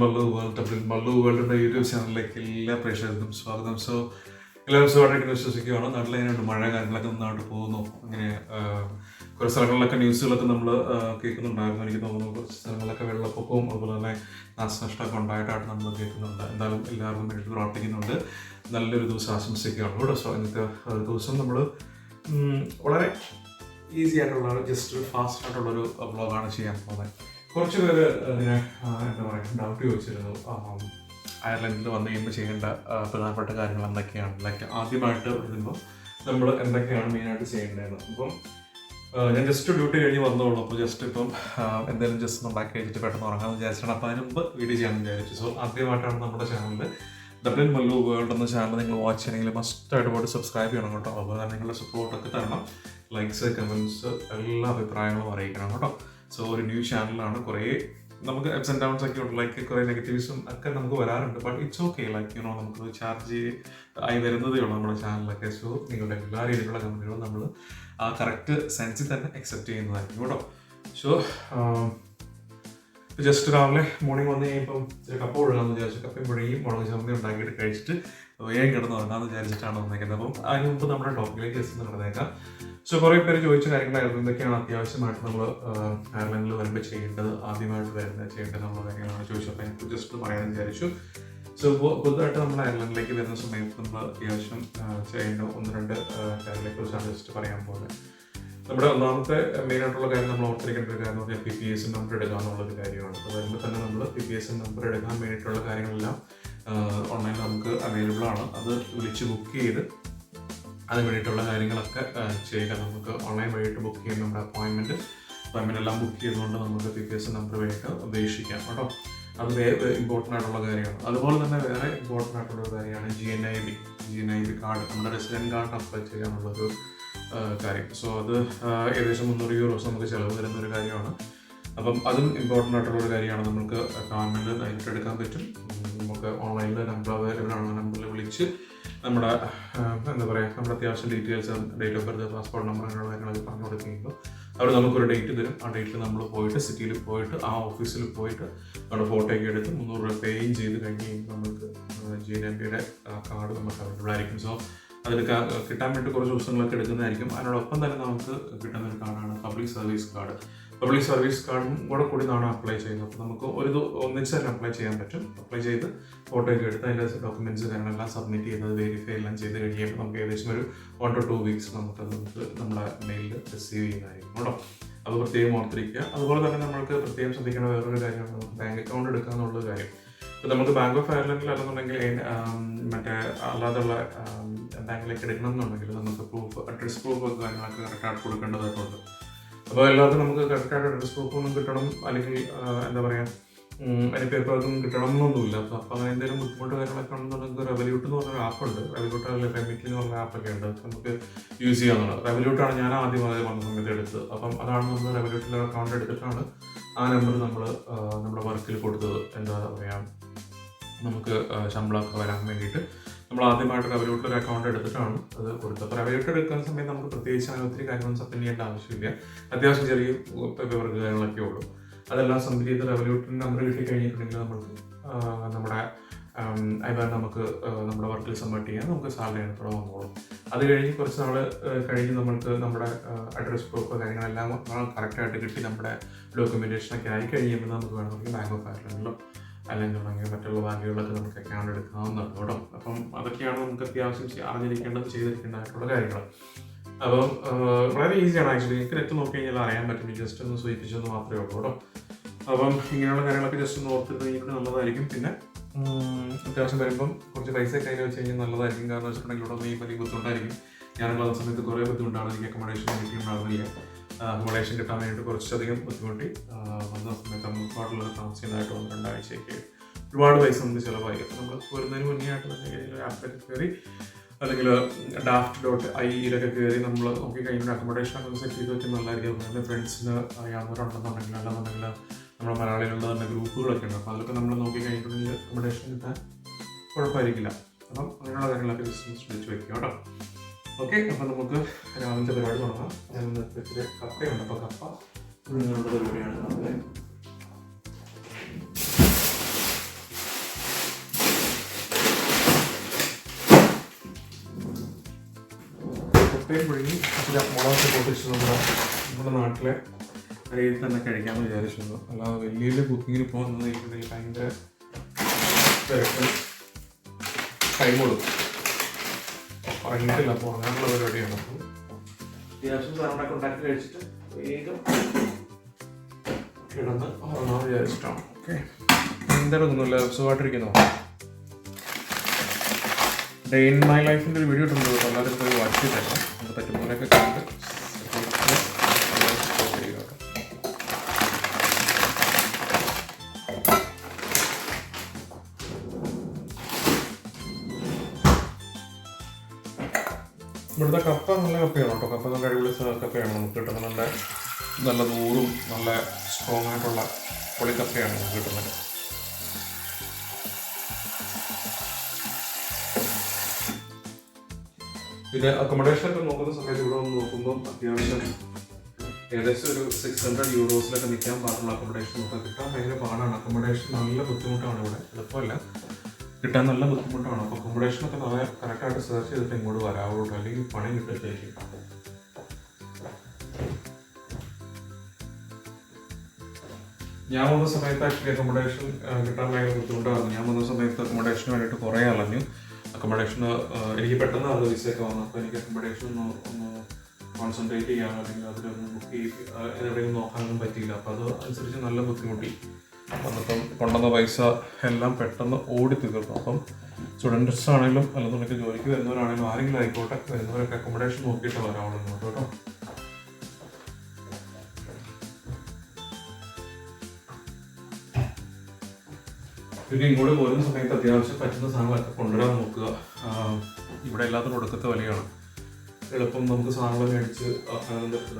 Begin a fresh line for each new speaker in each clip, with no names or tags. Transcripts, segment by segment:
Mallu world Dublin Mallu വേൾഡിന്റെ YouTube ചാനലിലേക്ക് എല്ലാ പ്രേക്ഷകർക്കും സ്വാഗതം. സോ എല്ലാവരും സ്വാഗതം വിശ്വസിക്കുകയാണ്. നാട്ടിൽ എങ്ങനെയുണ്ട് മഴ കാര്യങ്ങളൊക്കെ നന്നായിട്ട് പോകുന്നു. അങ്ങനെ കുറേ സ്ഥലങ്ങളിലൊക്കെ ന്യൂസുകളൊക്കെ നമ്മൾ കേൾക്കുന്നുണ്ടായിരുന്നു. എനിക്ക് തോന്നുന്നു കുറച്ച് സ്ഥലങ്ങളിലൊക്കെ വെള്ളപ്പൊക്കവും അതുപോലെ തന്നെ നാശനഷ്ടമൊക്കെ ഉണ്ടായിട്ടാണ് നമ്മൾ കേൾക്കുന്നുണ്ട്. എന്തായാലും എല്ലാവർക്കും വേണ്ടി പ്രാർത്ഥിക്കുന്നുണ്ട്. നല്ലൊരു ദിവസം ആശംസിക്കുകയാണ്. കേട്ടോ സോ ഇന്നത്തെ ദിവസം നമ്മൾ വളരെ ഈസി ആയിട്ടുള്ള ജസ്റ്റ് ഫാസ്റ്റ് ആയിട്ടുള്ളൊരു വ്ളോഗാണ് ചെയ്യാൻ പോകുന്നത്. കുറച്ച് പേര് അതിനെ എന്താ പറയുക ഡൗട്ട് ചോദിച്ചിരുന്നു. അയർലൻഡിൽ വന്നു കഴിയുമ്പോൾ ചെയ്യേണ്ട പ്രധാനപ്പെട്ട കാര്യങ്ങൾ എന്തൊക്കെയാണ്? ലൈക്ക് ആദ്യമായിട്ട് വരുമ്പോൾ നമ്മൾ എന്തൊക്കെയാണ് മെയിനായിട്ട് ചെയ്യേണ്ടതെന്ന്. അപ്പം ഞാൻ ജസ്റ്റ് ഡ്യൂട്ടി കഴിഞ്ഞ് വന്നോളൂ. അപ്പോൾ ജസ്റ്റ് ഇപ്പം എന്തെങ്കിലും ജസ്റ്റ് ഒന്ന് ഉണ്ടാക്കി വെച്ചിട്ട് പെട്ടെന്ന് ഉറങ്ങാൻ വിചാരിച്ചാണ് അപ്പോൾ അതിന് മുമ്പ് വീഡിയോ ചെയ്യാൻ വിചാരിച്ചു. സോ ആദ്യമായിട്ടാണ് നമ്മുടെ ചാനലിൽ ഡബ്ലിൻ മല്ലു വേൾഡ് എന്ന ചാനൽ നിങ്ങൾ വാച്ച് ചെയ്യണമെങ്കിൽ മസ്റ്റായിട്ട് പോയിട്ട് സബ്സ്ക്രൈബ് ചെയ്യണം കേട്ടോ. അപ്പോൾ നിങ്ങളുടെ സപ്പോർട്ടൊക്കെ തരണം. ലൈക്സ് കമൻസ് എല്ലാ അഭിപ്രായങ്ങളും അറിയിക്കണം കേട്ടോ. സോ ഒരു ന്യൂ ചാനലാണ് കുറേ നമുക്ക് അപ്സ് ആൻഡ് ഡൗൺസ് ഒക്കെ ഉണ്ട്. ലൈക്ക് കുറേ നെഗറ്റീവ്സും ഒക്കെ നമുക്ക് വരാറുണ്ട്. But it's okay like you know നമുക്ക് ചാർജ് ആയി വരുന്നതേ ഉള്ളൂ നമ്മുടെ ചാനലൊക്കെ സോ നിങ്ങളുടെ എല്ലാ രീതിയിലുള്ള കമന്റുകളും നമ്മൾ ആ കറക്റ്റ് സെൻസിൽ തന്നെ അക്സെപ്റ്റ് ചെയ്യുന്നതായിരിക്കും കേട്ടോ. സോ ജസ്റ്റ് രാവിലെ മോർണിംഗ് വന്ന് കഴിയുമ്പം കപ്പ ഒഴുകാമെന്ന് വിചാരിച്ചു. കപ്പയും പുഴയും മുളക് ചമ്മന്തി ഉണ്ടാക്കിയിട്ട് കഴിച്ചിട്ട് വേഗം കിടന്ന് വന്നാന്ന് വിചാരിച്ചിട്ടാണ് വന്നേക്കുന്നത്. അപ്പം അതിന് മുമ്പ് നമ്മുടെ ടോപ്പിലേക്ക് ജസ്റ്റ് നടന്നേക്കാം. സോ കുറേ പേര് ചോദിച്ച കാര്യങ്ങളായിരുന്നു എന്തൊക്കെയാണ് അത്യാവശ്യമായിട്ട് നമ്മൾ അയർലൻഡിൽ വരുമ്പോൾ ചെയ്യേണ്ടത് ആദ്യമായിട്ട് വരുന്നത് ചെയ്യേണ്ടത് നമ്മൾ കാര്യങ്ങളാണ് ചോദിച്ചത്. അപ്പോൾ എനിക്ക് ജസ്റ്റ് പറയാൻ വിചാരിച്ചു. സോ പുതുതായിട്ട് നമ്മൾ അയർലൻഡിലേക്ക് വരുന്ന സമയത്ത് നമ്മൾ അത്യാവശ്യം ചെയ്യേണ്ട ഒന്ന് രണ്ട് കാര്യങ്ങളെ കുറിച്ചാണ് ജസ്റ്റ് പറയാൻ പോകുന്നത്. നമ്മുടെ ഒന്നാമത്തെ മെയിൻ ആയിട്ടുള്ള കാര്യം നമ്മൾ ഓർത്തിരിക്കേണ്ട ഒരു കാര്യം പറഞ്ഞാൽ പി പി എസ് നമ്പർ എടുക്കുക എന്നുള്ളൊരു കാര്യമാണ്. അപ്പോൾ വരുമ്പോൾ തന്നെ നമ്മൾ പി പി എസ് നമ്പർ എടുക്കാൻ വേണ്ടിയിട്ടുള്ള കാര്യങ്ങളെല്ലാം ഓൺലൈനിൽ നമുക്ക് അവൈലബിൾ ആണ്. അത് വിളിച്ച് ബുക്ക് ചെയ്ത് അതിന് വേണ്ടിയിട്ടുള്ള കാര്യങ്ങളൊക്കെ ചെയ്യുക. നമുക്ക് ഓൺലൈൻ വഴിയിട്ട് ബുക്ക് ചെയ്യുന്ന നമ്മുടെ അപ്പോയിൻമെന്റ് അപ്പോയിൻമെന്റ് എല്ലാം ബുക്ക് ചെയ്തുകൊണ്ട് നമുക്ക് പി പി എസ് നമ്പർ വേണ്ടിയിട്ട് അപേക്ഷിക്കാം കേട്ടോ. അത് വേറെ ഇമ്പോർട്ടന്റ് ആയിട്ടുള്ള കാര്യമാണ്. അതുപോലെ തന്നെ വേറെ ഇമ്പോർട്ടന്റ് ആയിട്ടുള്ള കാര്യമാണ് G N I B G N I B card നമ്മുടെ റെസിഡന്റ് കാർഡ് അപ്ലൈ ചെയ്യാനുള്ളൊരു കാര്യം. സോ അത് ഏകദേശം മുന്നൂറ് യൂറോസ് നമുക്ക് ചിലവ് വരുന്ന ഒരു കാര്യമാണ്. അപ്പം അതും ഇമ്പോർട്ടന്റ് ആയിട്ടുള്ള ഒരു കാര്യമാണ്. നമുക്ക് ഗവൺമെന്റ് നേരിട്ട് എടുക്കാൻ പറ്റും നമുക്ക് ഓൺലൈനിൽ നമ്പർ അവൈലബിൾ ആണ് നമ്പറിൽ വിളിച്ച് നമ്മുടെ എന്താ പറയുക നമ്മുടെ അത്യാവശ്യം details date of birth passport number അങ്ങനെയുള്ള കാര്യങ്ങളൊക്കെ പറഞ്ഞു കൊടുക്കുമ്പോൾ അവർ നമുക്കൊരു ഡേറ്റ് തരും. ആ ഡേറ്റിൽ നമ്മൾ പോയിട്ട് സിറ്റിയിൽ പോയിട്ട് ആ ഓഫീസിൽ പോയിട്ട് നമ്മുടെ ഫോട്ടോ ഒക്കെ എടുത്ത് മുന്നൂറ് രൂപ പേയും ചെയ്ത് കഴിഞ്ഞ് കഴിയുമ്പോൾ നമുക്ക് ജി എൻ എം പിയുടെ കാർഡ് നമുക്ക് അവൈലബിൾ ആയിരിക്കും. സോ അതിൽ കിട്ടാൻ വേണ്ടി കുറച്ച് ദിവസങ്ങളൊക്കെ എടുക്കുന്നതായിരിക്കും. അതിനോടൊപ്പം തന്നെ നമുക്ക് കിട്ടുന്ന ഒരു കാർഡാണ് public service card public service കാർഡും കൂടെ കൂടി നാണ് അപ്ലൈ ചെയ്യുന്നത്. അപ്പോൾ നമുക്ക് ഒരു ഒന്നിച്ച് തന്നെ അപ്ലൈ ചെയ്യാൻ പറ്റും. അപ്ലൈ ചെയ്ത് ഫോട്ടോ ഒക്കെ എടുത്ത് അതിന്റെ ഡോക്യുമെന്റ്സ് കാര്യങ്ങളെല്ലാം സബ്മിറ്റ് ചെയ്യുന്നത് വെരിഫൈ എല്ലാം ചെയ്ത് കഴിയുമ്പോൾ നമുക്ക് ഏകദേശം ഒരു വൺ ടു ടു വീക്സ് നമുക്ക് നമുക്ക് നമ്മുടെ മെയിലിൽ റിസീവ് ചെയ്യുന്നതായിരിക്കും കേട്ടോ. അത് പ്രത്യേകം ഓർത്തിരിക്കുക. അതുപോലെ തന്നെ നമ്മൾക്ക് പ്രത്യേകം ശ്രദ്ധിക്കേണ്ട വേറൊരു കാര്യമാണ് നമുക്ക് ബാങ്ക് അക്കൗണ്ട് എടുക്കുക എന്നുള്ള കാര്യം. ഇപ്പോൾ നമുക്ക് ബാങ്ക് ഓഫ് അയർലൻഡിൽ അല്ലെന്നുണ്ടെങ്കിൽ മറ്റേ അല്ലാതുള്ള ബാങ്കിലേക്ക് എടുക്കണം എന്നുണ്ടെങ്കിൽ നമുക്ക് പ്രൂഫ് അഡ്രസ് പ്രൂഫ് കാര്യങ്ങളൊക്കെ കറക്റ്റായിട്ട് കൊടുക്കേണ്ടതായിട്ടുണ്ട്. അപ്പോൾ എല്ലാവർക്കും നമുക്ക് കറക്റ്റായിട്ട് ഒന്നും കിട്ടണം അല്ലെങ്കിൽ എന്താ പറയുക അതിന് പേപ്പർ ഒന്നും കിട്ടണം എന്നൊന്നുമില്ല അപ്പോൾ അപ്പോൾ അങ്ങനെ എന്തെങ്കിലും ബുദ്ധിമുട്ട് കാര്യങ്ങളൊക്കെ ഉണ്ടെന്നുണ്ടെങ്കിൽ റെവല്യൂട്ട് എന്ന് പറഞ്ഞൊരു ആപ്പുണ്ട് റെവല്യൂട്ട് അല്ലെങ്കിൽ റെമിറ്റി എന്ന് പറഞ്ഞ ആപ്പൊക്കെ ഉണ്ട്. നമുക്ക് യൂസ് ചെയ്യാവുന്നതാണ്. റെവല്യൂട്ടാണ് ഞാൻ ആദ്യം അത് വന്ന സമയത്ത് എടുത്തത്. അപ്പം അതാണ് നമ്മൾ റെവല്യൂട്ടിലെ അക്കൗണ്ട് എടുത്തിട്ടാണ് ആ നമ്പർ നമ്മൾ നമ്മുടെ വർക്കിൽ കൊടുത്തത്. എന്താ പറയുക നമുക്ക് ശമ്പളമൊക്കെ വരാൻ വേണ്ടിയിട്ട്. നമ്മൾ ആദ്യമായിട്ട് റെവല്യൂട്ടിൽ ഒരു അക്കൗണ്ട് എടുത്തിട്ടാണ് അത് കൊടുത്തത്. അപ്പോൾ അവരോട്ട് എടുക്കുന്ന സമയത്ത് നമുക്ക് പ്രത്യേകിച്ച് അങ്ങനെ ഒത്തിരി കാര്യങ്ങളൊന്നും സബ്മിറ്റ് ചെയ്യേണ്ട ആവശ്യമില്ല. അത്യാവശ്യം ചെറിയ പേപ്പർക്ക് കാര്യങ്ങളൊക്കെ ഉള്ളൂ. അതെല്ലാം സബ്മിറ്റ് ചെയ്ത് റെവല്യൂട്ടിന് നമ്പർ കിട്ടി കഴിഞ്ഞിട്ടുണ്ടെങ്കിൽ നമുക്ക് ആ, നമ്മുടെ ഐബാൻ നമുക്ക് നമ്മുടെ വർക്കിൽ സബ്മിറ്റ് ചെയ്യാം നമുക്ക് സാലറി എടുത്തോളം വന്നോളും. അത് കഴിഞ്ഞ് കുറച്ച് നാൾ കഴിഞ്ഞ് നമ്മൾക്ക് നമ്മുടെ അഡ്രസ് പ്രൂഫ് കാര്യങ്ങളെല്ലാം കറക്റ്റായിട്ട് കിട്ടി നമ്മുടെ ഡോക്യുമെന്റേഷനൊക്കെ ആയി കഴിയുമ്പോൾ നമുക്ക് വേണമെങ്കിൽ ബാങ്ക് ഓഫ് അയർലൻഡിലോ അല്ലെങ്കിൽ മറ്റുള്ള വാല്യൂകളൊക്കെ നമുക്ക് അക്കൗണ്ട് എടുക്കാവുന്നതാണ് കേട്ടോ. അപ്പം അതൊക്കെയാണ് നമുക്ക് അത്യാവശ്യം അറിഞ്ഞിരിക്കേണ്ടത് ചെയ്തിരിക്കേണ്ടതായിട്ടുള്ള കാര്യങ്ങൾ അപ്പം വളരെ ഈസിയാണ് ആക്ച്വലി എനിക്ക് നെറ്റ് നോക്കി കഴിഞ്ഞാൽ അറിയാൻ പറ്റും. ജസ്റ്റ് ഒന്ന് സൂചിപ്പിച്ചെന്ന് മാത്രമേ ഉള്ളൂ കേട്ടോ. അപ്പം ഇങ്ങനെയുള്ള കാര്യങ്ങളൊക്കെ ജസ്റ്റ് ഒന്ന് ഓർത്തിട്ട് കഴിഞ്ഞിട്ട് നല്ലതായിരിക്കും. പിന്നെ അത്യാവശ്യം വരുമ്പം കുറച്ച് പൈസ കയ്യിൽ വെച്ച് കഴിഞ്ഞാൽ നല്ലതായിരിക്കും. കാരണം വെച്ചിട്ടുണ്ടെങ്കിൽ ഇവിടെ നീ വലിയ ബുദ്ധിമുട്ടായിരിക്കും. ഞാനുള്ള സമയത്ത് കുറേ ബുദ്ധിമുട്ടാണ്. എനിക്ക് അക്കോമഡേഷൻ കിട്ടിയിട്ടുണ്ടായിരുന്നില്ല അക്കോമഡേഷൻ ഫാമിലിയായിട്ട് കുറച്ചധികം ബുദ്ധിമുട്ടി. വന്ന സമയത്ത് പാടുള്ള താമസിക്കുന്നതായിട്ട് വന്ന രണ്ടാഴ്ചയൊക്കെ ഒരുപാട് പൈസ നമുക്ക് ചിലവായി. അപ്പോൾ നമ്മൾ വരുന്നതിന് മുന്നേ ആയിട്ട് തന്നെ ഏതെങ്കിലും ആപ്പിലൊക്കെ കയറി അല്ലെങ്കിൽ ഡാഫ്റ്റ് ഡോട്ട് ഐ ഇയിലൊക്കെ കയറി നമ്മൾ നോക്കി കഴിഞ്ഞാൽ അക്കോമഡേഷൻ ഒക്കെ സെറ്റ് ചെയ്ത് വെച്ചാൽ നല്ലതായിരിക്കും. അതുപോലെ ഫ്രണ്ട്സിന് ഉണ്ടെന്നുണ്ടെങ്കിൽ അല്ലെന്നുണ്ടെങ്കിൽ നമ്മുടെ മലയാളികളുടെ തന്നെ ഗ്രൂപ്പുകളൊക്കെ ഉണ്ട്. അപ്പോൾ അതൊക്കെ നമ്മൾ നോക്കി കഴിഞ്ഞിട്ടുണ്ടെങ്കിൽ അക്കോമഡേഷൻ കിട്ടാൻ കുഴപ്പമായിരിക്കില്ല. അപ്പം അങ്ങനെയുള്ള കാര്യങ്ങളൊക്കെ ശ്രദ്ധിച്ച് വെക്കുക കേട്ടോ. ഓക്കെ അപ്പോൾ നമുക്ക് രാവിലത്തെ പരിപാടി തുടങ്ങാം. ഞാൻ ഇന്ന് ഇത്തിരി കപ്പയുണ്ട്. അപ്പോൾ കപ്പ പുഴുങ്ങാനുള്ള പരിപാടിയാണ് നമ്മുടെ. കപ്പയും പുഴുങ്ങി മുളകൊക്കെ പൊട്ടിച്ച് നമ്മുടെ നാട്ടിലെ കരയിൽ തന്നെ കഴിക്കാമെന്ന് വിചാരിച്ചിരുന്നു. അല്ലാതെ വലിയ വലിയ കുക്കിങ്ങിന് പോകുന്നതെങ്കിൽ ഭയങ്കര ടൈം കൊടുക്കും. ഉറങ്ങിയിട്ടില്ല അപ്പോൾ ഉറങ്ങാനുള്ള പരിപാടിയാണ്. അപ്പോൾ അത്യാവശ്യം സാധനങ്ങളൊക്കെ ഉണ്ടാക്കി കഴിച്ചിട്ട് വേഗം കിടന്ന് ഉറങ്ങാൻ വിചാരിച്ചിട്ടാണ്. ഓക്കെ. എന്തായാലും ഒന്നുമില്ല സുഖമായിട്ടിരിക്കുന്നോ? ഡേ ഇൻ മൈ ലൈഫിന്റെ ഒരു വീഡിയോ ഇട്ടുണ്ട് എല്ലാവരും പോയി വാച്ച് ചെയ്തേക്കാം അത് പറ്റുമ്പോഴൊക്കെ കണ്ട് ഇവിടുത്തെ കപ്പ നല്ല കപ്പയാണ്? കേട്ടോ കപ്പ നല്ല അടിപൊളി കപ്പയാണ്? നമുക്ക് കിട്ടുന്നത് നല്ല നല്ല നൂറും നല്ല സ്ട്രോങ് ആയിട്ടുള്ള പൊളിക്കപ്പയാണ് നമുക്ക് കിട്ടുന്നത്. പിന്നെ അക്കോമഡേഷൻ ഒക്കെ നോക്കുന്ന സമയത്ത് ഇവിടെ വന്ന് നോക്കുമ്പോൾ അത്യാവശ്യം ഏകദേശം ഒരു സിക്സ് ഹൺഡ്രഡ് യൂറോസിലൊക്കെ നിൽക്കാൻ പാടുള്ള അക്കോമഡേഷൻ ഒക്കെ കിട്ടാൻ ഭയങ്കര പാടാണ്. അക്കോമഡേഷൻ നല്ല ബുദ്ധിമുട്ടാണ് ഇവിടെ. എളുപ്പമല്ല. കിട്ടാൻ നല്ല ബുദ്ധിമുട്ടാണ്. അപ്പോൾ അക്കോമഡേഷനൊക്കെ നല്ല കറക്റ്റായിട്ട് സെർച്ച് ചെയ്തിട്ട് ഇങ്ങോട്ട് വരാവുള്ളൂ. അല്ലെങ്കിൽ പണി കിട്ടില്ലായിരിക്കും ഞാൻ വന്ന സമയത്ത് ആക്ച്വലി അക്കോമഡേഷൻ കിട്ടാൻ ഭയങ്കര ബുദ്ധിമുട്ടായിരുന്നു. ഞാൻ വന്ന സമയത്ത് അക്കോമഡേഷന് വേണ്ടിയിട്ട് കുറേ അലഞ്ഞു. അക്കോമഡേഷന് എനിക്ക് പെട്ടെന്ന് അത് വിസയൊക്കെ വന്നു. അപ്പോൾ എനിക്ക് അക്കോമഡേഷൻ ഒന്ന് ഒന്ന് കോൺസെൻട്രേറ്റ് ചെയ്യാനോ അല്ലെങ്കിൽ അതിലൊന്ന് ബുക്ക് ചെയ്ത് എവിടെയും നോക്കാനൊന്നും പറ്റിയില്ല. അപ്പോൾ അത് അനുസരിച്ച് നല്ല ബുദ്ധിമുട്ടി. വന്നപ്പം കൊണ്ടുവന്ന പൈസ എല്ലാം പെട്ടെന്ന് ഓടി തീർന്നു. അപ്പം സ്റ്റുഡൻസ് ആണെങ്കിലും അല്ലെന്നുണ്ടെങ്കിൽ ജോലിക്ക് വരുന്നവരാണെങ്കിലും ആരെങ്കിലും ആയിക്കോട്ടെ വരുന്നവരൊക്കെ അക്കോമഡേഷൻ നോക്കിയിട്ട് വരാവുള്ളൂ ഇങ്ങോട്ട് കേട്ടോ. പിന്നെ ഇങ്ങോട്ട് പോരുന്ന സമയത്ത് അത്യാവശ്യം പറ്റുന്ന സാധനങ്ങളൊക്കെ കൊണ്ടുവരാൻ നോക്കുക. ഇവിടെ എല്ലാത്തിനും ഒടുക്കത്തെ വിലയാണ്. എളുപ്പം നമുക്ക് സാധനങ്ങൾ മേടിച്ച്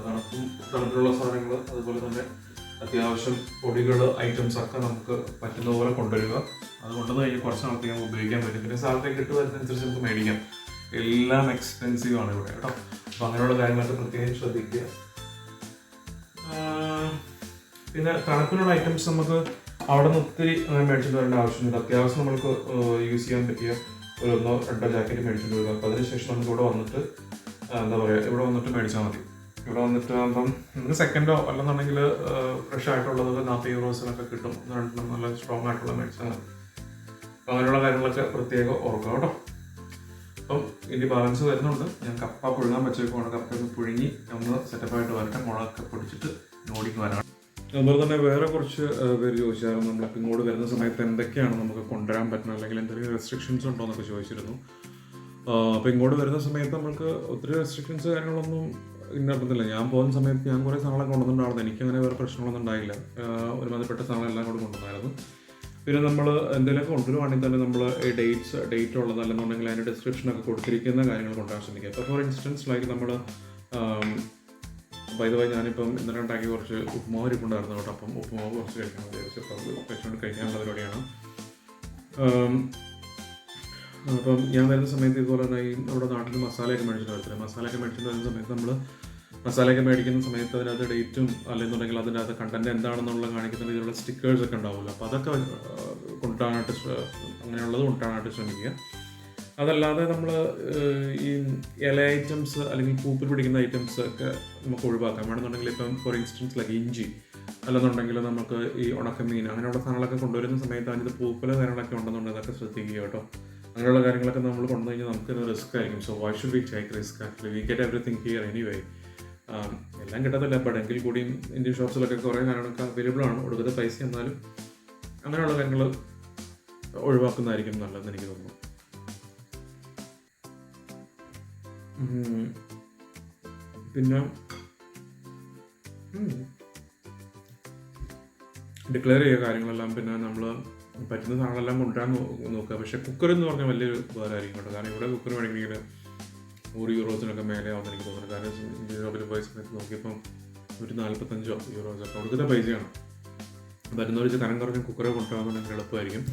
തണുപ്പും തണുപ്പിലുള്ള സാധനങ്ങൾ അതുപോലെ തന്നെ അത്യാവശ്യം പൊടികൾ ഐറ്റംസ് ഒക്കെ നമുക്ക് പറ്റുന്ന പോലെ കൊണ്ടുവരിക. അത് കൊണ്ടുവന്ന് കഴിഞ്ഞ് കുറച്ച് നാളത്തേക്ക് നമുക്ക് ഉപയോഗിക്കാൻ പറ്റും. പിന്നെ സാധനത്തെ കിട്ടുന്നതിനനുസരിച്ച് നമുക്ക് മേടിക്കാം. എല്ലാം എക്സ്പെൻസീവ് ആണ് ഇവിടെ കേട്ടോ. അപ്പം അങ്ങനെയുള്ള കാര്യങ്ങളൊക്കെ പ്രത്യേകം ശ്രദ്ധിക്കുക. പിന്നെ തണുപ്പിനുള്ള ഐറ്റംസ് നമുക്ക് അവിടെ നിന്ന് ഒത്തിരി മേടിച്ചിട്ട് വരേണ്ട ആവശ്യമില്ല. അത്യാവശ്യം നമുക്ക് യൂസ് ചെയ്യാൻ പറ്റിയ ഒരു ഒന്നോ രണ്ടോ ജാക്കറ്റ് മേടിച്ചിട്ട് വരിക. അപ്പോൾ അതിനുശേഷം നമുക്ക് ഇവിടെ വന്നിട്ട് എന്താ പറയുക ഇവിടെ വന്നിട്ട് മേടിച്ചാൽ മതി. ഇവിടെ വന്നിട്ട് ആകുമ്പം നമുക്ക് സെക്കൻഡോ അല്ലെന്നുണ്ടെങ്കിൽ ഫ്രഷ് ആയിട്ടുള്ളത് നാൽപ്പത് യൂറോസിനൊക്കെ കിട്ടും. രണ്ടെണ്ണം നല്ല സ്ട്രോങ് ആയിട്ടുള്ള മെഡിസിനാണ് അപ്പം അങ്ങനെയുള്ള കാര്യങ്ങളൊക്കെ പ്രത്യേകം ഓർക്കുക കേട്ടോ. അപ്പം ഇനി ബാലൻസ് വരുന്നുണ്ട്. ഞാൻ കപ്പ പുഴുങ്ങാൻ വെച്ചേക്കുവാണ്. കപ്പ ഒന്ന് പുഴുങ്ങി ഒന്ന് സെറ്റപ്പായിട്ട് വരട്ടെ. മുളകൊക്കെ പൊടിച്ചിട്ട് നോടിക്ക് വരണം. അതുപോലെ തന്നെ വേറെ കുറച്ച് പേര് ചോദിച്ചായിരുന്നു. നമ്മൾ ഇങ്ങോട്ട് വരുന്ന സമയത്ത് എന്തൊക്കെയാണ് നമുക്ക് കൊണ്ടുവരാൻ പറ്റുന്നത്? അല്ലെങ്കിൽ എന്തെങ്കിലും റെസ്ട്രിക്ഷൻസ് ഉണ്ടോ എന്നൊക്കെ ചോദിച്ചിരുന്നു. അപ്പോൾ ഇങ്ങോട്ട് വരുന്ന സമയത്ത് നമുക്ക് ഒത്തിരി റെസ്ട്രിക്ഷൻസ് കാര്യങ്ങളൊന്നും ഇന്നർത്തില്ല ഞാൻ പോകുന്ന സമയത്ത് ഞാൻ കുറേ സാധനങ്ങളൊക്കെ കൊണ്ടുവന്നിട്ടുണ്ടായിരുന്നു. എനിക്കങ്ങനെ വേറെ പ്രശ്നങ്ങളൊന്നും ഉണ്ടായില്ല. ആ, സാധനം എല്ലാം കൂടെ കൊണ്ടുവന്നായിരുന്നു. പിന്നെ നമ്മൾ എന്തെങ്കിലുമൊക്കെ കൊണ്ടുവരുവാണെങ്കിൽ തന്നെ നമ്മൾ ഈ ഡേറ്റ്സ് ഡേറ്റ് ഉള്ളത് അല്ലെന്നുണ്ടെങ്കിൽ അതിന്റെ ഡിസ്ക്രിപ്ഷനൊക്കെ കൊടുത്തിരിക്കുന്ന കാര്യങ്ങൾ കൊണ്ടുവരാൻ ശ്രമിക്കുക. ഇപ്പോൾ ഫോർ ഇൻസ്റ്റൻസ് ലൈക്ക് നമ്മൾ വൈദ്യമായി ഞാനിപ്പം ഇന്നലെ ഉണ്ടാക്കി കുറച്ച് ഉപ്പുമാവ് ഇരിപ്പുണ്ടായിരുന്നു കേട്ടോ. അപ്പം ഉപ്പുമാവ് കുറച്ച് കഴിക്കാൻ വിചാരിച്ചു. അപ്പം കഴിക്കാനുള്ള പരിപാടിയാണ്. അപ്പം ഞാൻ വരുന്ന സമയത്ത് ഇതുപോലെ തന്നെ ഈ നമ്മുടെ നാട്ടിൽ മസാലയൊക്കെ മേടിച്ചിട്ട് വരത്തില്ല. മസാലയൊക്കെ മേടിച്ചിട്ട് വരുന്ന സമയത്ത് നമ്മൾ മസാലയൊക്കെ മേടിക്കുന്ന സമയത്ത് അതിനകത്ത് ഡേറ്റും അല്ലെന്നുണ്ടെങ്കിൽ അതിന്റെ അകത്ത് കണ്ടന്റ് എന്താണെന്നുള്ള കാണിക്കുന്ന രീതിയിലുള്ള സ്റ്റിക്കേഴ്സ് ഒക്കെ ഉണ്ടാവുമല്ലോ. അപ്പോൾ അതൊക്കെ കൊണ്ടുവരാനായിട്ട് അങ്ങനെയുള്ളത് കൊണ്ടുവരാനായിട്ട് ശ്രമിക്കുക. അതല്ലാതെ നമ്മൾ ഈ ഇല ഐറ്റംസ് അല്ലെങ്കിൽ പൂപ്പിൽ പിടിക്കുന്ന ഐറ്റംസ് ഒക്കെ നമുക്ക് ഒഴിവാക്കാം. വേണമെന്നുണ്ടെങ്കിൽ ഇപ്പം ഫോർ ഇൻസ്റ്റൻസ് ലൈക്ക് ഇഞ്ചി അല്ലെന്നുണ്ടെങ്കിൽ നമുക്ക് ഈ ഉണക്കമീൻ അങ്ങനെയുള്ള സാധനങ്ങളൊക്കെ കൊണ്ടുവരുന്ന സമയത്ത് അതിന്റെ പൂപ്പല കാര്യങ്ങളൊക്കെ ഉണ്ടെന്നുണ്ടെങ്കിൽ അതൊക്കെ ശ്രദ്ധിക്കുക കേട്ടോ. അങ്ങനെയുള്ള കാര്യങ്ങളൊക്കെ നമ്മൾ കൊണ്ടു കഴിഞ്ഞാൽ നമുക്ക് റിസ്ക് ആയിരിക്കും. So why should we take risk actually we get everything here anyway എല്ലാം കിട്ടത്തില്ല ബട്ട് എങ്കിൽ കൂടിയും ഇന്ത്യൻ ഷോപ്സിലൊക്കെ കുറേ കാര്യങ്ങളൊക്കെ അവൈലബിൾ ആണ്. ഒടുക്കത്തെ പൈസ എന്നാലും അങ്ങനെയുള്ള കാര്യങ്ങൾ ഒഴിവാക്കുന്നതായിരിക്കും നല്ലതെന്ന് എനിക്ക് തോന്നുന്നു. പിന്നെ ഡിക്ലെയർ ചെയ്യുക കാര്യങ്ങളെല്ലാം. പിന്നെ നമ്മൾ പറ്റുന്ന സാധനങ്ങളെല്ലാം കൊണ്ടുവരാൻ നോക്കുക. പക്ഷേ കുക്കർ എന്ന് പറഞ്ഞാൽ വലിയൊരു ഉപകാരമായിരിക്കും കേട്ടോ. കാരണം ഇവിടെ കുക്കർ വേണമെങ്കിൽ നൂറ് യൂറോസിനൊക്കെ മേലെ ആവുന്ന എനിക്ക് തോന്നുന്നു. കാരണം യൂറോപ്പിൽ പോയ സമയത്ത് നോക്കിയപ്പം ഒരു നാൽപ്പത്തഞ്ചോ യൂറോസ് ഒക്കെ. കൊടുക്കുന്ന പൈസയാണ്. വരുന്നവർ കനം കുറഞ്ഞ കുക്കറെ കൊണ്ടുപോകാൻ എളുപ്പമായിരിക്കും.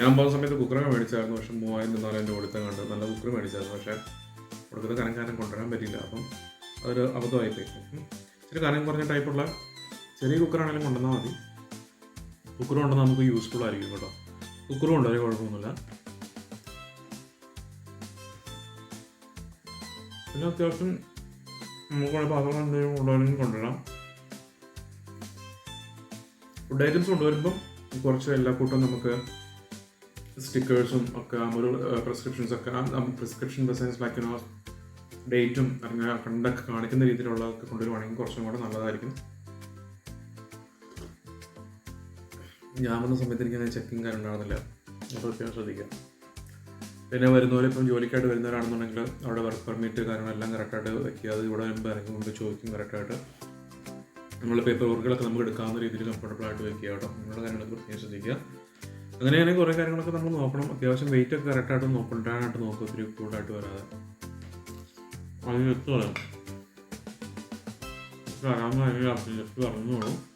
ഞാൻ പോകുന്ന സമയത്ത് കുക്കറെ മേടിച്ചായിരുന്നു. പക്ഷേ മൂവായിരം നാലായിരം രൂപ കൊടുത്താൽ കണ്ട്. നല്ല കുക്കർ മേടിച്ചായിരുന്നു. പക്ഷേ കൊടുക്കുന്ന കനം കാരണം കൊണ്ടുവരാൻ പറ്റില്ല അപ്പം അതൊരു അബദ്ധമായിപ്പോയി. പോയി ഇച്ചിരി കനം കുറഞ്ഞ ടൈപ്പുള്ള ചെറിയ കുക്കറാണെങ്കിലും കൊണ്ടുവന്നാൽ മതി. കുക്കർ കൊണ്ടുവന്നാൽ നമുക്ക് യൂസ്ഫുൾ ആയിരിക്കും കേട്ടോ. കുക്കറും ഉണ്ട് ഒരു കുഴപ്പമൊന്നുമില്ല. പിന്നെ അത്യാവശ്യം നമുക്ക് പാത്രം എന്തെങ്കിലും കൊണ്ടുവരണമെങ്കിൽ കൊണ്ടുവരാം. ഫുഡ് ഐറ്റംസ് കൊണ്ടുവരുമ്പം കുറച്ച് എല്ലാ കൂട്ടം നമുക്ക് സ്റ്റിക്കേഴ്സും ഒക്കെ ഒരു പ്രിസ്ക്രിപ്ഷൻസ് ഒക്കെ പ്രിസ്ക്രിപ്ഷൻ ബസൈൻസ് ലൈക്ക് നോ ഡേറ്റും അല്ലെങ്കിൽ കണ്ടൊക്കെ കാണിക്കുന്ന രീതിയിലുള്ളതൊക്കെ കൊണ്ടുവരുവാണെങ്കിൽ കുറച്ചും കൂടെ നല്ലതായിരിക്കും. ഞാൻ വന്ന സമയത്ത് എനിക്ക് അങ്ങനെ ചെക്കിങ് കാര്യം ഉണ്ടായിരുന്നില്ല. അപ്പോൾ പ്രത്യേകം ശ്രദ്ധിക്കുക. പിന്നെ വരുന്നവർ ഇപ്പം ജോലിക്കായിട്ട് വരുന്നവരാണെന്നുണ്ടെങ്കിൽ അവിടെ വർക്ക് പെർമിറ്റ് കാര്യങ്ങളെല്ലാം കറക്റ്റായിട്ട് വയ്ക്കുക അത് ഇവിടെ വരുമ്പോൾ ഇറങ്ങി കൊണ്ട് ചോദിക്കും കറക്റ്റായിട്ട് നമ്മളെ പേപ്പർ വർക്കുകളൊക്കെ നമുക്ക് എടുക്കാവുന്ന രീതിയിൽ കംഫർട്ടബിൾ ആയിട്ട് വയ്ക്കുക കേട്ടോ. അങ്ങനെയുള്ള കാര്യങ്ങളൊക്കെ പ്രത്യേകം ശ്രദ്ധിക്കുക. അങ്ങനെയാണെങ്കിൽ കുറേ കാര്യങ്ങളൊക്കെ നമ്മൾ നോക്കണം. അത്യാവശ്യം വെയിറ്റ് ഒക്കെ കറക്റ്റായിട്ട് നോക്കണ്ടായിട്ട് നോക്കുക. ഒത്തിരി കൂടുതലായിട്ട് വരാതെ. അത് ജസ്റ്റ് പറയാം. വരാമെന്ന് ജസ്റ്റ് പറഞ്ഞോളൂ.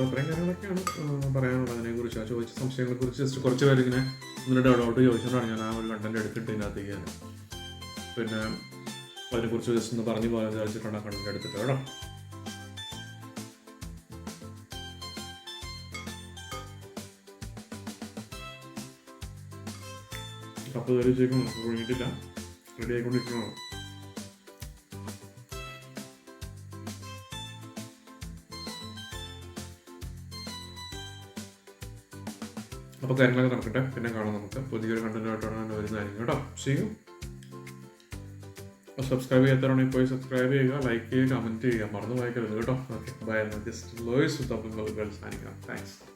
അപ്പോൾ അത്രയും കാര്യങ്ങളൊക്കെയാണ് പറയാനുള്ളത്. അതിനെക്കുറിച്ച് ആ ചോദിച്ച സംശയങ്ങളെക്കുറിച്ച് ജസ്റ്റ് കുറച്ച് പേര് ഇങ്ങനെ ഡൗട്ട് ചോദിച്ചുകൊണ്ടാണ് ഞാൻ ആ ഒരു കണ്ടന്റ് എടുത്തിട്ട് ഇതിനകത്തേക്ക് പിന്നെ അതിനെക്കുറിച്ച് ജസ്റ്റ് ഒന്ന് പറഞ്ഞു പോകാൻ വിചാരിച്ചിട്ടാണ് ആ കണ്ടന്റ് എടുത്തിട്ട് കേട്ടോ. കപ്പ് കയറി ചേക്കും തുടങ്ങിയിട്ടില്ല റെഡി ആയിക്കൊണ്ടിരിക്കണോ അപ്പോൾ കാര്യങ്ങളൊക്കെ നടക്കട്ടെ. പിന്നെ കാണാം നമുക്ക്. പുതിയൊരു കണ്ടന്റുമായിട്ടാണ് വരുന്നതായിരിക്കും കേട്ടോ. ചെയ്യൂ സബ്സ്ക്രൈബ് ചെയ്യാത്തവരാണെങ്കിൽ പോയി സബ്സ്ക്രൈബ് ചെയ്യുക ലൈക്ക് ചെയ്യുക കമന്റ് ചെയ്യുക. മറന്നു വായിക്കരുത് കേട്ടോ. ഓക്കെ ബൈ ജസ്റ്റ് ലോയിസ് താങ്ക്സ്